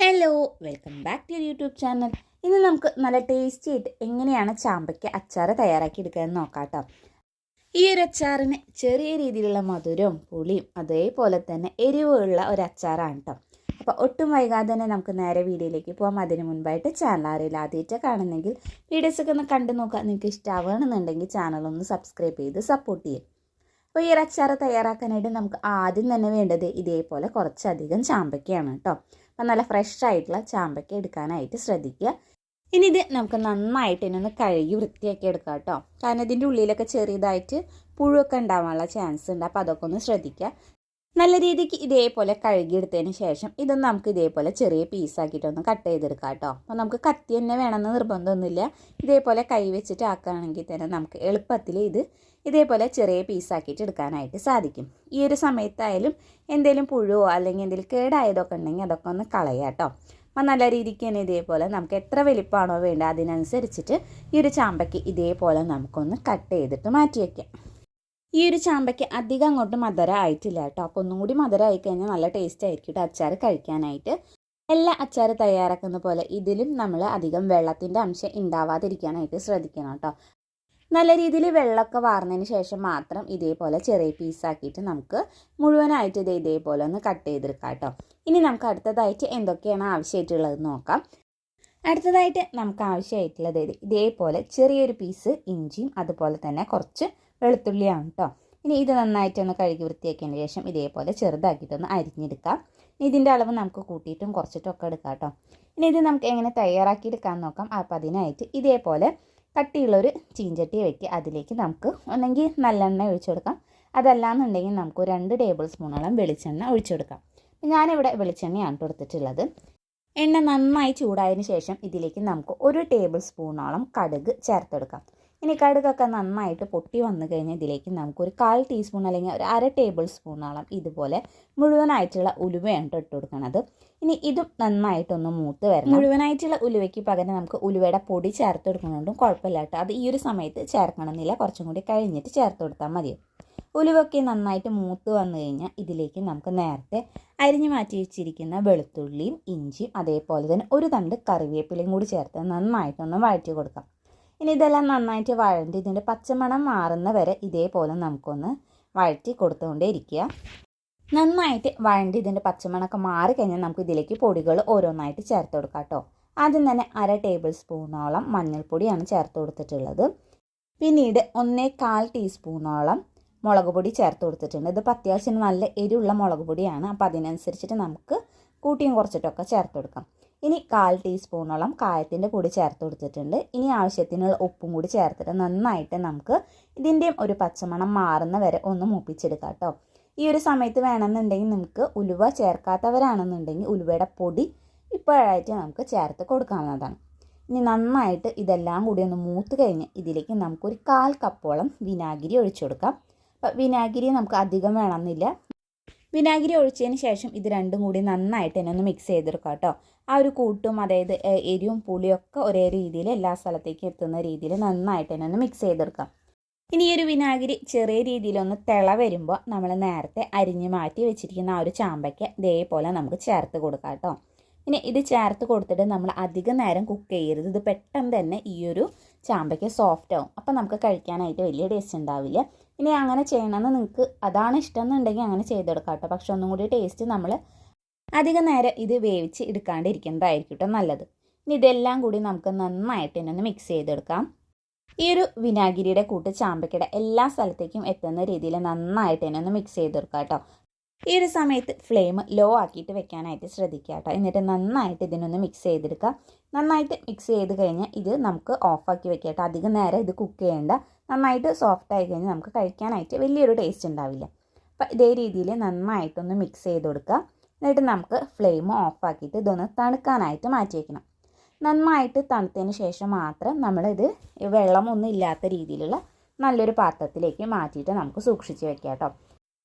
Hello welcome back to YouTube channel ഇന്ന് നമുക്ക് നല്ല ടേസ്റ്റി ആയിട്ട് എങ്ങനെയാണ് ചാമ്പയ്ക്ക് അച്ചാർ തയ്യാറാക്കി എടുക്കുകയെന്ന് നോക്കാം കേട്ടോ ഈ ഒരു അച്ചാറിന് ചെറിയ രീതിയിലുള്ള മധുരവും പുളിയും അതേപോലെ തന്നെ എരിവുള്ള ഒരു അച്ചാറാണ് കേട്ടോ അപ്പോൾ ഒട്ടും വൈകാതെ തന്നെ നമുക്ക് നേരെ വീഡിയോയിലേക്ക് പോകാം അതിന് മുൻപായിട്ട് ചാനൽ ആരെങ്കിലും ആദ്യമായിട്ട് കാണുന്നെങ്കിൽ വീഡിയോസൊക്കെ ഒന്ന് കണ്ടു നോക്കാം നിങ്ങൾക്ക് ഇഷ്ടമാവുകയാണെന്നുണ്ടെങ്കിൽ ചാനൽ ഒന്ന് സബ്സ്ക്രൈബ് ചെയ്ത് സപ്പോർട്ട് ചെയ്യും. അപ്പോൾ ഈ ഒരു അച്ചാർ തയ്യാറാക്കാനായിട്ട് നമുക്ക് ആദ്യം തന്നെ വേണ്ടത് ഇതേപോലെ കുറച്ചധികം ചാമ്പയ്ക്കയാണ് കേട്ടോ അപ്പം നല്ല ഫ്രഷ് ആയിട്ടുള്ള ചാമ്പയ്ക്ക എടുക്കാനായിട്ട് ശ്രദ്ധിക്കുക. ഇനി ഇത് നമുക്ക് നന്നായിട്ട് ഒന്ന് കഴുകി വൃത്തിയാക്കി എടുക്കാം കേട്ടോ. കാരണം ഇതിന്റെ ഉള്ളിലൊക്കെ ചെറിയതായിട്ട് പുഴുവൊക്കെ ഉണ്ടാവാനുള്ള ചാൻസ് ഉണ്ട്. അപ്പോൾ അതൊക്കെ ഒന്ന് ശ്രദ്ധിക്കുക. നല്ല രീതിക്ക് ഇതേപോലെ കഴുകിയെടുത്തതിന് ശേഷം ഇതൊന്ന് നമുക്ക് ഇതേപോലെ ചെറിയ പീസാക്കിയിട്ടൊന്ന് കട്ട് ചെയ്തെടുക്കാം കേട്ടോ. അപ്പോൾ നമുക്ക് കത്തി തന്നെ വേണമെന്ന് നിർബന്ധമൊന്നുമില്ല. ഇതേപോലെ കൈ വെച്ചിട്ട് ആക്കുകയാണെങ്കിൽ തന്നെ നമുക്ക് എളുപ്പത്തിൽ ഇത് ഇതേപോലെ ചെറിയ പീസാക്കിയിട്ട് എടുക്കാനായിട്ട് സാധിക്കും. ഈ ഒരു സമയത്തായാലും എന്തെങ്കിലും പുഴുവോ അല്ലെങ്കിൽ എന്തെങ്കിലും കേടായതൊക്കെ ഉണ്ടെങ്കിൽ അതൊക്കെ ഒന്ന് കളയാം കേട്ടോ. അപ്പം നല്ല രീതിക്ക് തന്നെ ഇതേപോലെ നമുക്ക് എത്ര വലിപ്പമാണോ വേണ്ടത് അതിനനുസരിച്ചിട്ട് ഈ ഒരു ചാമ്പയ്ക്ക് ഇതേപോലെ നമുക്കൊന്ന് കട്ട് ചെയ്തിട്ട് മാറ്റി വയ്ക്കാം ഈ ഒരു ചാമ്പയ്ക്ക് അധികം അങ്ങോട്ട് മധുര ആയിട്ടില്ല കേട്ടോ. അപ്പോൾ ഒന്നും കൂടി മധുര ആയി കഴിഞ്ഞാൽ നല്ല ടേസ്റ്റ് ആയിരിക്കും അച്ചാർ കഴിക്കാനായിട്ട്. എല്ലാ അച്ചാർ തയ്യാറാക്കുന്ന പോലെ ഇതിലും നമ്മൾ അധികം വെള്ളത്തിന്റെ അംശം ഉണ്ടാവാതിരിക്കാനായിട്ട് ശ്രദ്ധിക്കണം കേട്ടോ. നല്ല രീതിയിൽ വെള്ളമൊക്കെ വാർന്നതിന് ശേഷം മാത്രം ഇതേപോലെ ചെറിയ പീസാക്കിയിട്ട് നമുക്ക് മുഴുവനായിട്ട് ഇത് ഇതേപോലെ ഒന്ന് കട്ട് ചെയ്തെടുക്കാം കേട്ടോ. ഇനി നമുക്ക് അടുത്തതായിട്ട് എന്തൊക്കെയാണ് ആവശ്യമായിട്ടുള്ളത് നോക്കാം. അടുത്തതായിട്ട് നമുക്ക് ആവശ്യമായിട്ടുള്ളത് ഇതേപോലെ ചെറിയൊരു പീസ് ഇഞ്ചിയും അതുപോലെ തന്നെ കുറച്ച് വെളുത്തുള്ളിയാണ് കേട്ടോ. ഇനി ഇത് നന്നായിട്ടൊന്ന് കഴുകി വൃത്തിയാക്കിയതിന് ശേഷം ഇതേപോലെ ചെറുതാക്കിയിട്ടൊന്ന് അരിഞ്ഞെടുക്കാം. ഇതിന്റെ അളവ് നമുക്ക് കൂട്ടിയിട്ടും കുറച്ചിട്ടും ഒക്കെ എടുക്കാം കേട്ടോ. ഇനി ഇത് നമുക്ക് എങ്ങനെ തയ്യാറാക്കിയെടുക്കാൻ നോക്കാം. അപ്പോൾ അതിനായിട്ട് ഇതേപോലെ കട്ടിയുള്ളൊരു ചീഞ്ചട്ടി വെക്കുക അതിലേക്ക് നമുക്ക് ഒന്നെങ്കിൽ നല്ലെണ്ണ ഒഴിച്ചു കൊടുക്കാം. അതല്ലാന്നുണ്ടെങ്കിൽ നമുക്ക് രണ്ട് ടേബിൾ സ്പൂണോളം വെളിച്ചെണ്ണ ഒഴിച്ചു കൊടുക്കാം. ഞാനിവിടെ വെളിച്ചെണ്ണയാണ് കൊടുത്തിട്ടുള്ളത്. എണ്ണ നന്നായി ചൂടായതിന് ശേഷം ഇതിലേക്ക് നമുക്ക് ഒരു ടേബിൾ സ്പൂണോളം കടുക് ചേർത്തെടുക്കാം. ഇനി കടുകൊക്കെ നന്നായിട്ട് പൊട്ടി വന്നു കഴിഞ്ഞാൽ ഇതിലേക്ക് നമുക്ക് ഒരു കാൽ ടീസ്പൂൺ അല്ലെങ്കിൽ ഒരു അര ടേബിൾ സ്പൂണോളം ഇതുപോലെ മുഴുവനായിട്ടുള്ള ഉലുവയാണ് ഇട്ട് കൊടുക്കുന്നത് ഇനി ഇതും നന്നായിട്ടൊന്ന് മൂത്ത് വരണം. മുഴുവനായിട്ടുള്ള ഉലുവയ്ക്ക് പകരം നമുക്ക് ഉലുവയുടെ പൊടി ചേർത്ത് കൊടുക്കുന്നതുകൊണ്ടും കുഴപ്പമില്ല കേട്ടോ. അത് ഈ ഒരു സമയത്ത് ചേർക്കണമെന്നില്ല. കുറച്ചും കൂടി കഴിഞ്ഞിട്ട് ചേർത്ത് കൊടുത്താൽ മതി. ഉലുവൊക്കെ നന്നായിട്ട് മൂത്ത് വന്നു കഴിഞ്ഞാൽ ഇതിലേക്ക് നമുക്ക് നേരത്തെ അരിഞ്ഞു മാറ്റി വെച്ചിരിക്കുന്ന വെളുത്തുള്ളിയും ഇഞ്ചിയും അതേപോലെ തന്നെ ഒരു തണ്ട് കറിവേപ്പിലയും കൂടി ചേർത്ത് നന്നായിട്ടൊന്ന് വഴറ്റി കൊടുക്കാം. ഇനി ഇതെല്ലാം നന്നായിട്ട് വഴണ്ടി ഇതിന്റെ പച്ചമണം മാറുന്ന വരെ ഇതേപോലെ നമുക്കൊന്ന് വഴറ്റി കൊടുത്തുകൊണ്ടേ ഇരിക്കുക നന്നായിട്ട് വഴണ്ടി ഇതിന്റെ പച്ചമണമൊക്കെ മാറിക്കഴിഞ്ഞാൽ നമുക്ക് ഇതിലേക്ക് പൊടികൾ ഓരോന്നായിട്ട് ചേർത്ത് കൊടുക്കാം കേട്ടോ. ആദ്യം തന്നെ അര ടേബിൾ സ്പൂണോളം മഞ്ഞൾപ്പൊടിയാണ് ചേർത്ത് കൊടുത്തിട്ടുള്ളത്. പിന്നീട് ഒന്നേ കാൽ ടീസ്പൂണോളം മുളക് പൊടി ചേർത്ത് കൊടുത്തിട്ടുണ്ട്. ഇത് അത്യാവശ്യം നല്ല എരിവുള്ള മുളക് പൊടിയാണ്. അപ്പോൾ അതിനനുസരിച്ചിട്ട് നമുക്ക് കൂട്ടിയും കുറച്ചിട്ടൊക്കെ ചേർത്ത് കൊടുക്കാം. ഇനി കാൽ ടീസ്പൂണോളം കായത്തിന്റെ പൊടി ചേർത്ത് കൊടുത്തിട്ടുണ്ട്. ഇനി ആവശ്യത്തിനുള്ള ഉപ്പും കൂടി ചേർത്തിട്ട് നന്നായിട്ട് നമുക്ക് ഇതിന്റെയും ഒരു പച്ചമണം മാറുന്ന വരെ ഒന്ന് മൂപ്പിച്ചെടുക്കാം കേട്ടോ. ഈ ഒരു സമയത്ത് വേണമെന്നുണ്ടെങ്കിൽ നമുക്ക് ഉലുവ ചേർക്കാത്തവരാണെന്നുണ്ടെങ്കിൽ ഉലുവയുടെ പൊടി ഇപ്പോഴായിട്ട് നമുക്ക് ചേർത്ത് കൊടുക്കാവുന്നതാണ്. ഇനി നന്നായിട്ട് ഇതെല്ലാം കൂടി ഒന്ന് മൂത്ത് കഴിഞ്ഞ് ഇതിലേക്ക് നമുക്കൊരു കാൽ കപ്പോളം വിനാഗിരി ഒഴിച്ചു കൊടുക്കാം. അപ്പം വിനാഗിരി നമുക്ക് അധികം വേണമെന്നില്ല. വിനാഗിരി ഒഴിച്ചതിന് ശേഷം ഇത് രണ്ടും കൂടി നന്നായിട്ട് തന്നെ ഒന്ന് മിക്സ് ചെയ്തെടുക്കാം കേട്ടോ. ആ ഒരു കൂട്ടും അതായത് എരിവും പുളിയും ഒക്കെ ഒരേ രീതിയിൽ എല്ലാ സ്ഥലത്തേക്കും എത്തുന്ന രീതിയിൽ നന്നായിട്ട് തന്നെ ഒന്ന് മിക്സ് ചെയ്തെടുക്കാം. ഇനി ഒരു വിനാഗിരി ചെറിയ രീതിയിലൊന്ന് തിള വരുമ്പോൾ നമ്മൾ നേരത്തെ അരിഞ്ഞ് മാറ്റി വെച്ചിരിക്കുന്ന ആ ഒരു ചാമ്പയ്ക്ക് ഇതേപോലെ നമുക്ക് ചേർത്ത് കൊടുക്കാം കേട്ടോ. ഇനി ഇത് ചേർത്ത് കൊടുത്തിട്ട് നമ്മൾ അധികം നേരം കുക്ക് ചെയ്യരുത്. ഇത് പെട്ടെന്ന് തന്നെ ഈ ഒരു ചാമ്പയ്ക്ക് സോഫ്റ്റ് ആവും. അപ്പോൾ നമുക്ക് കഴിക്കാനായിട്ട് വലിയ ടേസ്റ്റ് ഉണ്ടാവില്ല. ഇനി അങ്ങനെ ചെയ്യണമെന്ന് നിങ്ങൾക്ക് അതാണ് ഇഷ്ടം എന്നുണ്ടെങ്കിൽ അങ്ങനെ ചെയ്തെടുക്കാം കേട്ടോ. പക്ഷെ ഒന്നും കൂടി ടേസ്റ്റ് നമ്മൾ അധികം നേരം ഇത് വേവിച്ച് എടുക്കാണ്ടിരിക്കുന്നതായിരിക്കും കേട്ടോ നല്ലത്. ഇനി ഇതെല്ലാം കൂടി നമുക്ക് നന്നായിട്ട് തന്നെ ഒന്ന് മിക്സ് ചെയ്തെടുക്കാം. ഈ ഒരു വിനാഗിരിയുടെ കൂട്ട് ചാമ്പയ്ക്കയുടെ എല്ലാ സ്ഥലത്തേക്കും എത്തുന്ന രീതിയിൽ നന്നായിട്ട് തന്നെ ഒന്ന് മിക്സ് ചെയ്തെടുക്കാം കേട്ടോ ഈ ഒരു സമയത്ത് ഫ്ലെയിം ലോ ആക്കിയിട്ട് വെക്കാനായിട്ട് ശ്രദ്ധിക്കുക കേട്ടോ എന്നിട്ട് നന്നായിട്ട് ഇതിനൊന്ന് മിക്സ് ചെയ്തെടുക്കുക. നന്നായിട്ട് മിക്സ് ചെയ്ത് കഴിഞ്ഞാൽ ഇത് നമുക്ക് ഓഫാക്കി വെക്കുക കേട്ടോ അധികം നേരം ഇത് കുക്ക് ചെയ്യേണ്ട. നന്നായിട്ട് സോഫ്റ്റ് ആയി കഴിഞ്ഞാൽ നമുക്ക് കഴിക്കാനായിട്ട് വലിയൊരു ടേസ്റ്റ് ഉണ്ടാവില്ല. അപ്പം ഇതേ രീതിയിൽ നന്നായിട്ടൊന്ന് മിക്സ് ചെയ്ത് കൊടുക്കുക എന്നിട്ട് നമുക്ക് ഫ്ലെയിം ഓഫാക്കിയിട്ട് ഇതൊന്ന് തണുക്കാനായിട്ട് മാറ്റി വയ്ക്കണം നന്നായിട്ട് തണുത്തതിന് ശേഷം മാത്രം നമ്മളിത് വെള്ളമൊന്നും ഇല്ലാത്ത രീതിയിലുള്ള നല്ലൊരു പാത്രത്തിലേക്ക് മാറ്റിയിട്ട് നമുക്ക് സൂക്ഷിച്ച് വെക്കാം കേട്ടോ.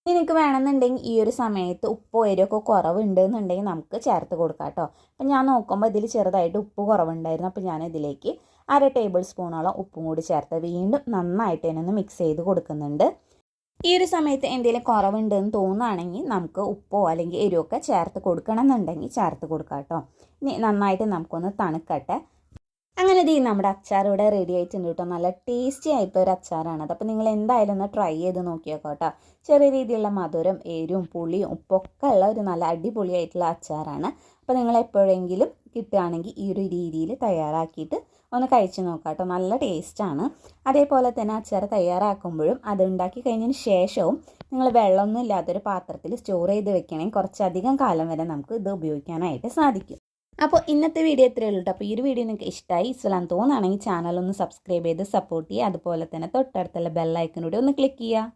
നിങ്ങൾക്ക് വേണമെന്നുണ്ടെങ്കിൽ ഈ ഒരു സമയത്ത് ഉപ്പോ എരിവൊക്കെ കുറവുണ്ട് എന്നുണ്ടെങ്കിൽ നമുക്ക് ചേർത്ത് കൊടുക്കാം കേട്ടോ. അപ്പം ഞാൻ നോക്കുമ്പോൾ ഇതിൽ ചെറുതായിട്ട് ഉപ്പ് കുറവുണ്ടായിരുന്നു. അപ്പോൾ ഞാൻ ഇതിലേക്ക് അര ടേബിൾ സ്പൂണോളം ഉപ്പും കൂടി ചേർത്ത് വീണ്ടും നന്നായിട്ട് തന്നെ ഒന്ന് മിക്സ് ചെയ്ത് കൊടുക്കുന്നുണ്ട്. ഈ ഒരു സമയത്ത് എന്തെങ്കിലും കുറവുണ്ടെന്ന് തോന്നുകയാണെങ്കിൽ നമുക്ക് ഉപ്പോ അല്ലെങ്കിൽ എരിവൊക്കെ ചേർത്ത് കൊടുക്കണം എന്നുണ്ടെങ്കിൽ ചേർത്ത് കൊടുക്കാം കേട്ടോ. നന്നായിട്ട് നമുക്കൊന്ന് തണുക്കട്ടെ. അങ്ങനെ ഇത് നമ്മുടെ അച്ചാർ ഇവിടെ റെഡി ആയിട്ടുണ്ട് കേട്ടോ. നല്ല ടേസ്റ്റി ആയിട്ടുള്ള ഒരു അച്ചാറാണ് അത്. അപ്പോൾ നിങ്ങൾ എന്തായാലും ഒന്ന് ട്രൈ ചെയ്ത് നോക്കിയേക്കോ കേട്ടോ. ചെറിയ രീതിയിലുള്ള മധുരം എരിവും പുളിയും ഉപ്പൊക്കെ ഉള്ള ഒരു നല്ല അടിപൊളിയായിട്ടുള്ള അച്ചാറാണ്. അപ്പോൾ നിങ്ങൾ എപ്പോഴെങ്കിലും കിട്ടുകയാണെങ്കിൽ ഈ ഒരു രീതിയിൽ തയ്യാറാക്കിയിട്ട് ഒന്ന് കഴിച്ച് നോക്കാം കേട്ടോ നല്ല ടേസ്റ്റാണ്. അതേപോലെ തന്നെ അച്ചാർ തയ്യാറാക്കുമ്പോഴും അത് ഉണ്ടാക്കി കഴിഞ്ഞതിന് ശേഷവും നിങ്ങൾ വെള്ളമൊന്നും ഇല്ലാത്തൊരു പാത്രത്തിൽ സ്റ്റോർ ചെയ്ത് വെക്കണമെങ്കിൽ കുറച്ചധികം കാലം വരെ നമുക്ക് ഇത് ഉപയോഗിക്കാനായിട്ട് സാധിക്കും. അപ്പോൾ ഇന്നത്തെ വീഡിയോ ഇത്രയേ ഉള്ളൂ അപ്പോൾ ഈ ഒരു വീഡിയോ നിങ്ങൾക്ക് ഇഷ്ടമായി ഇസ്ലാം തോന്നുകയാണെങ്കിൽ ചാനൽ ഒന്ന് സബ്സ്ക്രൈബ് ചെയ്ത് സപ്പോർട്ട് ചെയ്യുക. അതുപോലെ തന്നെ തൊട്ടടുത്തുള്ള ബെല്ലൈക്കനൂടെ ഒന്ന് ക്ലിക്ക് ചെയ്യുക.